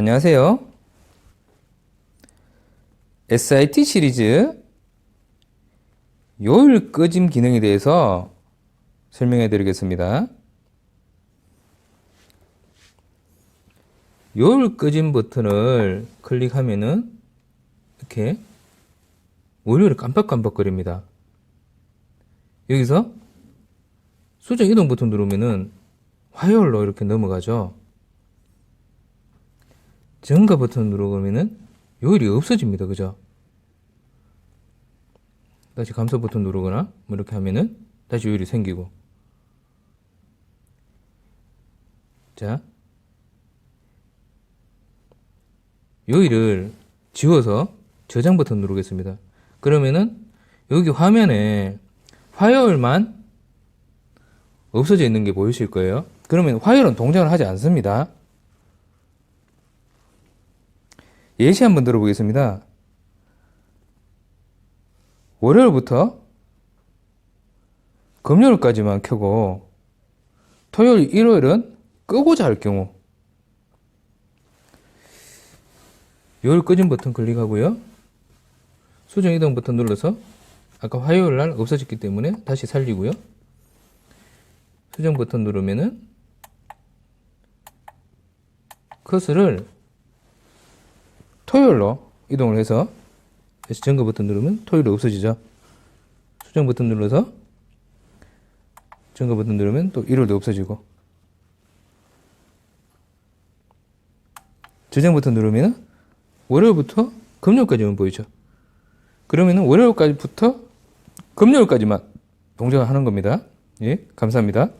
안녕하세요. SIT 시리즈 요일 끄짐 기능에 대해서 설명해 드리겠습니다. 요일 끄짐 버튼을 클릭하면은 이렇게 월요일에 깜빡깜빡거립니다. 여기서 수정 이동 버튼 누르면은 화요일로 이렇게 넘어가죠. 증가 버튼 누르면은 요일이 없어집니다. 그죠? 다시 감소 버튼 누르거나 뭐 이렇게 하면은 다시 요일이 생기고 자 요일을 지워서 저장 버튼 누르겠습니다. 그러면은 여기 화면에 화요일만 없어져 있는 게 보이실 거예요. 그러면 화요일은 동작을 하지 않습니다. 예시 한번 들어보겠습니다. 월요일부터 금요일까지만 켜고 토요일, 일요일은 끄고자 할 경우 요일 끄짐 버튼 클릭하고요. 수정 이동 버튼 눌러서 아까 화요일 날 없어졌기 때문에 다시 살리고요. 수정 버튼 누르면은 커서를 토요일로 이동을 해서 다시 점거 버튼 누르면 토요일이 없어지죠. 수정 버튼 눌러서 점거 버튼 누르면 또 일요일도 없어지고 저장 버튼 누르면 월요일부터 금요일까지만 보이죠. 그러면은 월요일까지부터 금요일까지만 동작을 하는 겁니다. 예, 감사합니다.